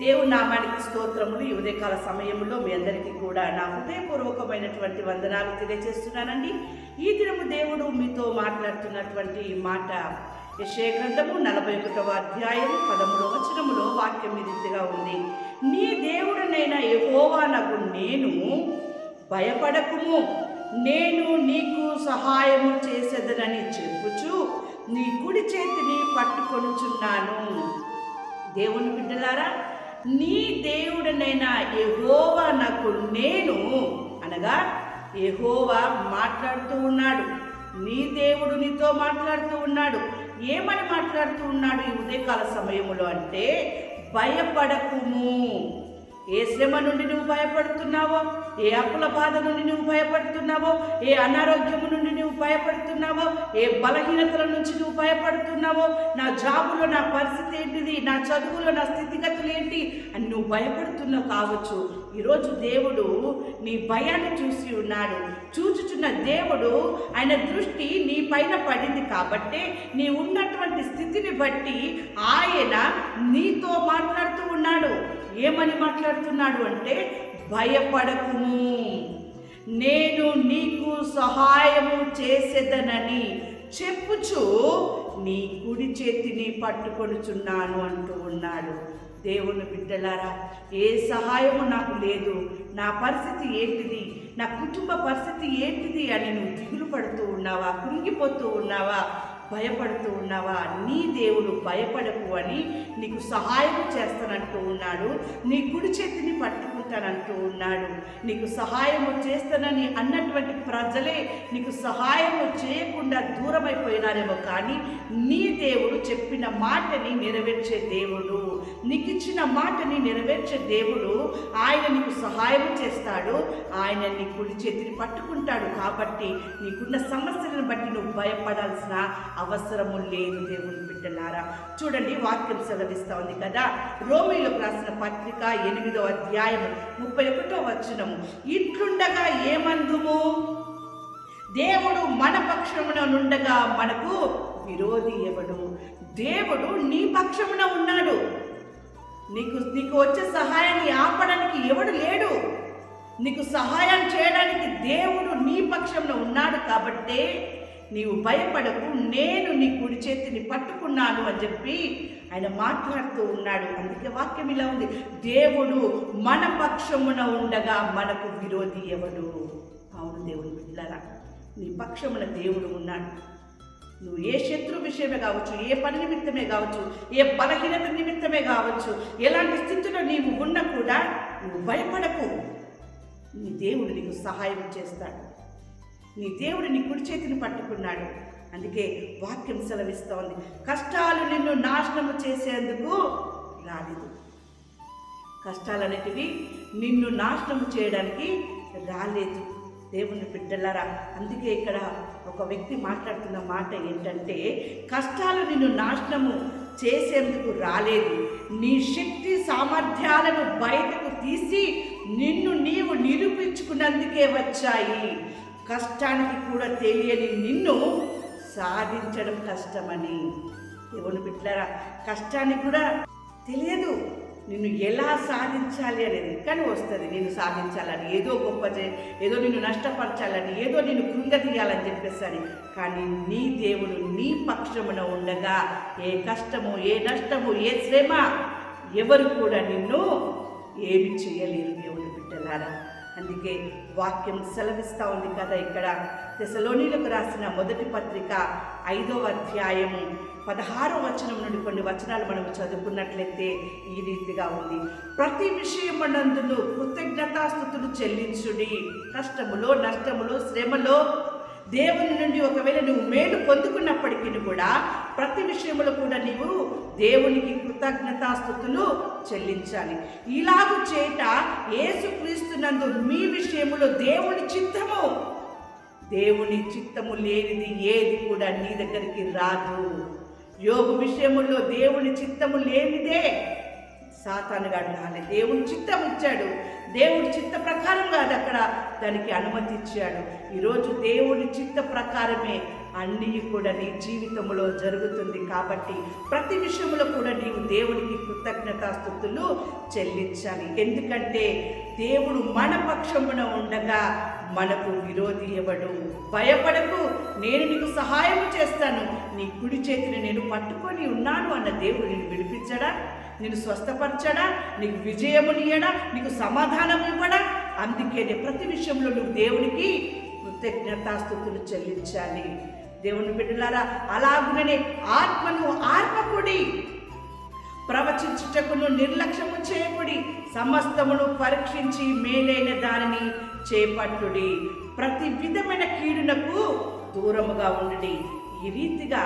దేవుని నామానికి స్తోత్రములు ఈ ఉదయకాల సమయంలో మీ అందరికీ కూడా నా హృదయపూర్వకమైనటువంటి వందనాలు తెలియజేస్తున్నానండి. ఈ దినము దేవుడు మీతో మాట్లాడుతున్నటువంటి మాట యశే గ్రంథము నలభై ఒకటవ అధ్యాయం పదమూడవ వచనములో వాక్యం రీతిగా ఉంది. నీ దేవుడనైన యెహోవానగు నేను భయపడకుము. నేను నీకు సహాయము చేసేదనని చెప్పుచు నీ కుడి చేతిని పట్టుకొనుచున్నాను. దేవుని బిడ్డలారా నీ దేవుడనైనా ఎహోవా నాకు నేను అనగా ఎహోవా మాట్లాడుతూ ఉన్నాడు. నీ దేవుడు నీతో మాట్లాడుతూ ఉన్నాడు. ఏమని మాట్లాడుతూ ఉన్నాడు ఈ ఉదయకాల సమయంలో అంటే భయపడకుము. ఏ శ్రమ నుండి నువ్వు భయపడుతున్నావో ఏ అప్పుల బాధ నుండి నువ్వు భయపడుతున్నావో ఏ అనారోగ్యము నుండి నువ్వు భయపడుతున్నావో ఏ బలహీనతల నుంచి నువ్వు భయపడుతున్నావో నా జాబులో నా పరిస్థితి ఏంటిది నా చదువులో నా స్థితిగతులు ఏంటి అని నువ్వు భయపడుతున్నావు కావచ్చు. ఈరోజు దేవుడు నీ భయాన్ని చూసి ఉన్నాడు. చూచుచున్న దేవుడు ఆయన దృష్టి నీ పైన పడింది కాబట్టి నీ ఉన్నటువంటి స్థితిని బట్టి ఆయన నీతో మాట్లాడుతూ ఉన్నాడు. ఏమని మాట్లాడుతున్నాడు అంటే భయపడకుము. నేను నీకు సహాయము చేసేదనని చెప్పుచు నీ కుడి చేతిని పట్టుకొనుచున్నాను అంటూ ఉన్నాడు. దేవుని బిడ్డలారా ఏ సహాయము నాకు లేదు. నా పరిస్థితి ఏంటిది? నా కుటుంబ పరిస్థితి ఏంటిది అని నువ్వు దిగులు పడుతూ ఉన్నావా? కృంగిపోతూ ఉన్నావా? భయపడుతూ ఉన్నావా? నీ దేవుడు భయపడకు అని నీకు సహాయం చేస్తానంటూ ఉన్నాడు. నీ కుడి చేతిని అంటూ ఉన్నాడు. నీకు సహాయము చేస్తానని అన్నటువంటి ప్రజలే నీకు సహాయము చేయకుండా దూరమైపోయినారేమో కానీ నీ దేవుడు చెప్పిన మాటని నెరవేర్చే దేవుడు. నీకు ఇచ్చిన మాటని నెరవేర్చే దేవుడు ఆయన నీకు సహాయం చేస్తాడు. ఆయన నీ కుడి చేతిని పట్టుకుంటాడు కాబట్టి నీకున్న సమస్యలను బట్టి నువ్వు భయపడాల్సిన అవసరము లేదు దేవుని బిడ్డలారా. చూడండి వాక్యం సెలవిస్తా ఉంది కదా. రోమిలకు రాసిన పత్రిక ఎనిమిదో అధ్యాయం ముప్పై ఒకటో వచనము. ఇట్లుండగా ఏమందుము? దేవుడు మన పక్షమున నుండగా మనకు విరోధి ఎవడు? దేవుడు నీ పక్షమున ఉన్నాడు. నీకు నీకు వచ్చే సహాయాన్ని ఆపడానికి ఎవడు లేడు. నీకు సహాయం చేయడానికి దేవుడు నీ పక్షంలో ఉన్నాడు కాబట్టే నీవు భయపడకు. నేను నీ కుడి చేతిని పట్టుకున్నాను అని చెప్పి ఆయన మాట్లాడుతూ ఉన్నాడు. అందుకే వాక్యం ఇలా ఉంది. దేవుడు మన పక్షమున ఉండగా మనకు విరోధి ఎవడు? అవును దేవుని బిడ్డలారా నీ పక్షమున దేవుడు ఉన్నాడు. నువ్వు ఏ శత్రు విషయమే కావచ్చు ఏ పని నిమిత్తమే కావచ్చు ఏ బలహీనత నిమిత్తమే కావచ్చు ఎలాంటి స్థితిలో నీవు ఉన్నా కూడా నువ్వు భయపడకు. నీ దేవుడు నీకు సహాయం చేస్తాడు. నీ దేవుడు నీ కుడి చేతిని పట్టుకున్నాడు. అందుకే వాక్యం సెలవిస్తోంది. కష్టాలు నిన్ను నాశనము చేసేందుకు రాలేదు. కష్టాలనేటివి నిన్ను నాశనము చేయడానికి రాలేదు. దేవుని బిడ్డలారా అందుకే ఇక్కడ ఒక వ్యక్తి మాట్లాడుతున్న మాట ఏంటంటే కష్టాలు నిన్ను నాశనము చేసేందుకు రాలేదు. నీ శక్తి సామర్థ్యాలను బయటకు తీసి నిన్ను నీవు నిరూపించుకున్నందుకే వచ్చాయి. కష్టానికి కూడా తెలియని నిన్ను సాధించడం కష్టమని. దేవుని బిడ్డలారా కష్టానికి కూడా తెలియదు నిన్ను ఎలా సాధించాలి అనేది. కానీ వస్తుంది నేను సాధించాలని ఏదో గొప్ప చే- ఏదో నిన్ను నష్టపరచాలని ఏదో నిన్ను కృంగతీయాలని తీయాలని అని కానీ నీ దేవుడు నీ పక్షమున ఉండగా ఏ కష్టము ఏ నష్టము ఏ శ్రమ ఎవరు కూడా నిన్ను ఏమి చేయలేరు దేవుని బిడ్డలారా. అందుకే వాక్యం సెలవిస్తూ ఉంది కదా ఇక్కడ. తెసలోనిలకు రాసిన మొదటి పత్రిక ఐదవ అధ్యాయము పదహారో వచనం నుండి కొన్ని వచనాలు మనం చదువుకున్నట్లయితే ఈ రీతిగా ఉంది. ప్రతి విషయమునందును కృతజ్ఞతాస్థుతులు చెల్లించుడి. కష్టములో నష్టములో శ్రమలో దేవుని నుండి ఒకవేళ నువ్వు మేలు పొందుకున్నప్పటికీ కూడా ప్రతి విషయంలో కూడా నీవు దేవునికి కృతజ్ఞతాస్థుతులు చెల్లించాలి. ఇలాగు చేట యేసుక్రీస్తునందు మీ విషయములో దేవుని చిత్తము దేవుని చిత్తము లేనిది ఏది కూడా నీ దగ్గరికి రాదు. యోగు విషయములో దేవుని చిత్తము లేనిదే సాతానుగాడు రాలే దేవుడు చిత్తం ఇచ్చాడు. దేవుడి చిత్త ప్రకారం కాదు అక్కడ. దానికి అనుమతి ఇచ్చాడు. ఈరోజు దేవుడి చిత్త ప్రకారమే అన్నీ కూడా నీ జీవితంలో జరుగుతుంది కాబట్టి ప్రతి విషయంలో కూడా నీవు దేవుడికి కృతజ్ఞతాస్థుతులు చెల్లించాలి. ఎందుకంటే దేవుడు మన పక్షమున ఉండగా మనకు విరోధి ఎవడు? భయపడకు. నేను నీకు సహాయం చేస్తాను. నీ కుడి చేతిని నేను పట్టుకొని ఉన్నాను అన్న దేవుడు నేను విడిపించడా? నేను స్వస్థపరచడా నీకు విజయమునియడా నీకు సమాధానం ఇవ్వడా అందుకనే ప్రతి విషయంలో నువ్వు దేవునికి కృతజ్ఞతాస్థుతులు చెల్లించాలి. దేవుని బిడ్డలారా అలాగుననే ఆత్మను ఆత్మకుడి ప్రవచించుటకును నిర్లక్ష్యము చేయకుడి సమస్తమును పరీక్షించి మేలైన దానిని చేపట్టుడి. ప్రతి విధమైన కీడునకు దూరముగా ఉండడి. ఈ రీతిగా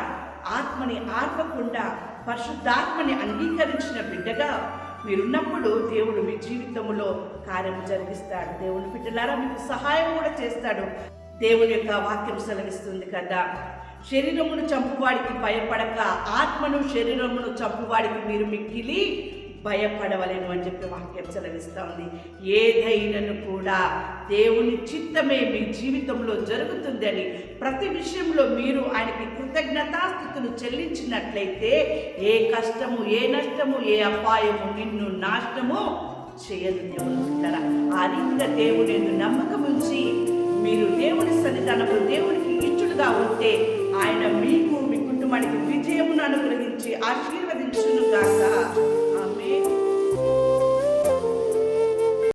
ఆత్మని ఆర్పకుండా పరిశుద్ధాత్మని అంగీకరించిన బిడ్డగా మీరున్నప్పుడు దేవుడు మీ జీవితంలో కార్యం జరిగిస్తాడు. దేవుని బిడ్డలారా మీకు సహాయం కూడా చేస్తాడు. దేవుని యొక్క వాక్యం సెలవిస్తుంది కదా. శరీరమును చంపువాడికి భయపడక ఆత్మను శరీరమును చంపువాడికి మీరు మిక్కిలి భయపడవలేను అని చెప్పి వాక్యం సెలవిస్తూ ఉంది ఏదైనాను కూడా దేవుని చిత్తమే మీ జీవితంలో జరుగుతుంది అని ప్రతి విషయంలో మీరు ఆయనకి కృతజ్ఞతాస్థుతులు చెల్లించినట్లయితే ఏ కష్టము ఏ నష్టము ఏ అపాయము నిన్ను నాశనము చేయదు దేవుడు బిడ్డలారా. ఆ రీతిగా దేవుని నమ్మకం ఉంచి మీరు దేవుని సన్నిధానము దేవునికి ఇచ్చుడుగా ఉంటే ఆయన మీకు మీ కుటుంబానికి విజయమును అనుగ్రహించి ఆశీర్వదించును కాక